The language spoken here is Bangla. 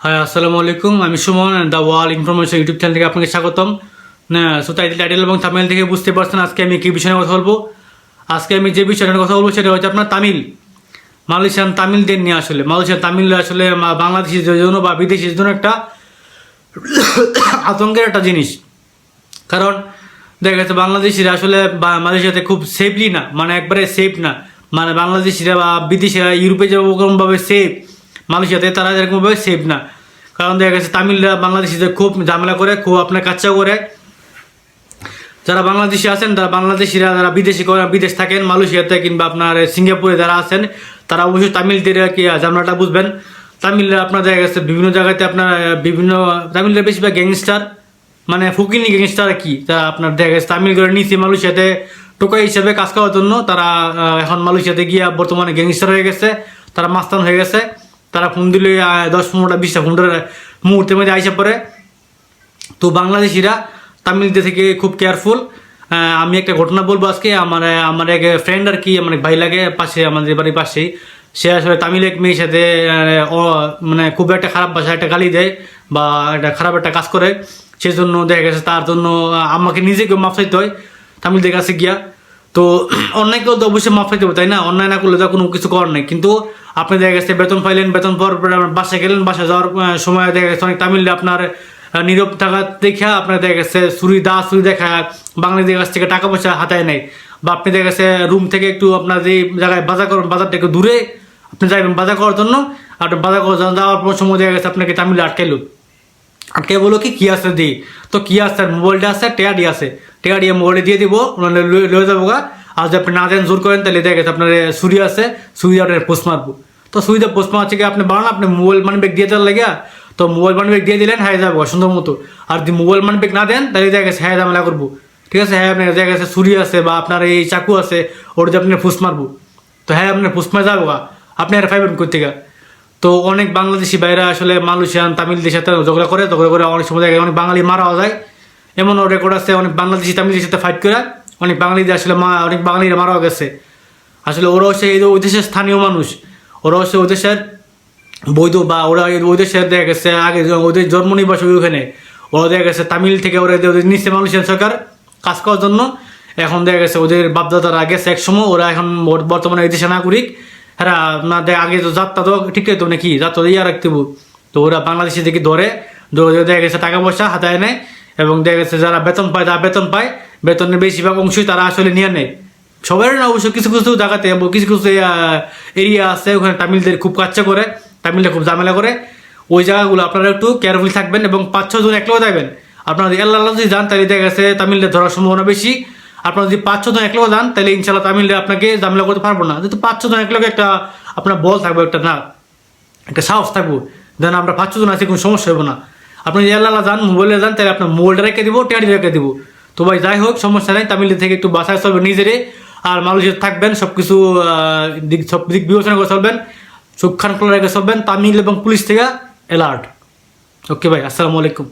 হ্যাঁ আসসালামু আলাইকুম আমি Suman the wall information YouTube channel থেকে আপনাকে স্বাগতম। সো টাইটেল টাইটেল এবং তামিল থেকে বুঝতে পারছেন আজকে আমি কী বিষয়ে কথা বলব। আজকে আমি যে বিষয়ে কথা বলব সেটা হচ্ছে আপনার তামিল। মালয়েশিয়ান তামিলদের নিয়ে আসলে। মালয়েশিয়ান তামিল আসলে বাংলাদেশের জন্য বা বিদেশির জন্য একটা আতঙ্কের একটা জিনিস। কারণ দেখা যাচ্ছে বাংলাদেশিরা আসলে মালয়েশিয়াতে খুব সেফলি না মানে একবারে সেফ না। মানে বাংলাদেশিরা বা বিদেশিরা ইউরোপে যেরকমভাবে সেফ মালয়েশিয়াতে তারা এরকমভাবে সেফ না। কারণ দেখা গেছে তামিলরা বাংলাদেশিদের খুব ঝামেলা করে, খুব আপনার কাচ্চা করে। যারা বাংলাদেশি আছেন, তারা বাংলাদেশিরা, যারা বিদেশি বিদেশ থাকেন, মালয়েশিয়াতে কিংবা আপনার সিঙ্গাপুরে যারা আছেন, তারা অবশ্যই তামিলদের কি ঝামেলাটা বুঝবেন। তামিলরা আপনার দেখা গেছে বিভিন্ন জায়গাতে আপনার বিভিন্ন তামিলরা বেশিরভাগ গ্যাংস্টার মানে ফুকিনি গ্যাংস্টার কি? তারা আপনার দেখা গেছে তামিল করে নিচে মালয়েশিয়াতে টোকা হিসেবে কাজ করার জন্য তারা এখন মালয়েশিয়াতে গিয়া বর্তমানে গ্যাংস্টার হয়ে গেছে, তারা মাস্তান হয়ে গেছে। তারা ফোন দিলে দশ পনেরোটা, বিশটা ফোনটার মুহূর্তের মধ্যে আইসা পড়ে। তো বাংলাদেশিরা তামিলদের থেকে খুব কেয়ারফুল আমি একটা ঘটনা বলব আজকে, আমার আমার এক ফ্রেন্ড আর কি, আমার ভাই লাগে পাশে, আমাদের বাড়ির পাশেই। সে আসলে তামিল এক মেয়ের সাথে মানে খুব একটা খারাপ ভাষায় একটা গালি দেয় বা একটা খারাপ একটা কাজ করে। সেজন্য দেখা গেছে তার জন্য আমাকে নিজেকে মাফ চাইতে হয় তামিলদের কাছে গিয়া। তো অন্যায় করলে তো অবশ্যই মাফ চাইতে হবে, তাই না? অন্যায় না করলে তো কোনো কিছু করার নেই। কিন্তু আপনি দেখা গেছে বেতন পাইলেন, বেতন পাওয়ার পরে বাসায় গেলেন, বাসায় যাওয়ার সময় দেখা গেছে অনেক তামিল আপনার নীরব থাকা দেখা আপনার দেখা গেছে সুরি দা সুরি দেখা বাংলাদেশের কাছ থেকে টাকা পয়সা হাতায় নেয়। বা আপনি দেখা গেছে রুম থেকে একটু আপনার যে জায়গায় বাজার করেন, বাজারটা একটু দূরে, আপনি যাবেন বাজার করার জন্য, আর বাজার করার জন্য যাওয়ার পর সময় দেখা গেছে আপনাকে তামিল আটকাইলো। আটকে বলো কি কি আছে দি? তো কি আছে? মোবাইলটা আছে টেয়াডি আছে। টেয়াডি মোবাইলে দিয়ে দিব মানে লয়ে- যাব গা আর যদি আপনি না দেন জোর করেন তাহলে দেখা গেছে আপনার সুরি আছে সুরি আপনার পোস্ট মারবো তো সুরিতে পোস্ট মারছে কি আপনি বাড়ান আপনি মোবাইল মানি ব্যাগ দিয়ে দেওয়ার লাগে তো মোবাইল মানি ব্যাগ দিয়ে দিলেন হ্যাঁ যাব সুন্দর মতো। আর যদি মোবাইল মানি ব্যাগ না দেন তাহলে দেখা গেছে হ্যাঁ ঝামেলা করব ঠিক আছে হ্যাঁ আপনার দেখা গেছে ছুরি আছে বা আপনার এই চাকু আছে ওটা দিয়ে আপনি ফুস মারবো তো হ্যাঁ আপনার ফুস মারা যাব গা আপনি আর ফাইবেন করতে গা তো অনেক বাংলাদেশি ভাইরা, আসলে মালয়েশিয়ান তামিলদের সাথে ঝগড়া করে ঝগড়া করে অনেক সময় দেখা অনেক বাঙালি মারাও যায়। এমনও রেকর্ড আছে, অনেক বাংলাদেশি তামিলদের সাথে ফাইট করে, অনেক বাঙালিদের আসলে মা, অনেক বাঙালিরা মারাও গেছে আসলে ওরা হচ্ছে এই ওই দেশের স্থানীয় মানুষ ওরা হচ্ছে ওই দেশের বৈধ বা ওরা ওই দেশের দেখা গেছে, আগে ওদের জন্ম নিবাস ওইখানে ওরা দেখা গেছে তামিল থেকে ওরা ওদের নিচে মালয়েশিয়ান সরকার কাজ করার জন্য, এখন দেখা গেছে ওদের বাপদাদারা গেছে এক সময়, ওরা এখন বর্তমানে এই দেশে নাগরিক হ্যাঁ না দেখ আগে তো যাত্রা তো ঠিক তো নাকি যাত্রা ইয়া রাখতে। তো ওরা বাংলাদেশে ধরে ধরে দেখা গেছে টাকা পয়সা হাতায় নেয় এবং দেখা গেছে যারা বেতন পায়, তারা বেতন পায়। বেতনের বেশিরভাগ অংশই তারা আসলে নিয়ে নেয়। সবার না, অবশ্য কিছু কিছু জায়গাতে কিছু কিছু এরিয়া আছে, ওখানে তামিলদের খুব কাচ্চা করে তামিলরা খুব ঝামেলা করে। ওই জায়গাগুলো আপনারা একটু কেয়ারফুল থাকবেন এবং পাঁচ ছজন একলাও যাবেন। আপনারা যদি আল্লাহ যদি যান, তাহলে দেখা গেছে তামিলদের ধরার সম্ভাবনা বেশি। আপনারা যদি পাঁচ ছজন একলাও যান, তাহলে ইনশাল্লাহ তামিলরা আপনাকে ঝামেলা করতে পারব না। যেহেতু পাঁচ ছজন একলাগে একটা আপনার বল থাকবে, একটা না, একটা সাহস থাকব। দেন আমরা পাঁচ ছজন আছি, কোনো সমস্যা হবে না। আপনি আল্লাহ যান মোবাইলে যান, তাহলে আপনার মোবাইলটা রেখে দিব টেয়ারি রেখে দিব। তো ভাই, যাই হোক, সমস্যা নেই, তামিল থেকে একটু বাসায় চলবে নিজেরে, আর মালয়েশিয়া থাকবেন সব কিছু দিক, সব দিক বিবেচনা করে চলবেন, চোখ খান খোলা রেখে চলবেন, তামিল এবং পুলিশ থেকে অ্যালার্ট ওকে ভাই, আসসালামু আলাইকুম।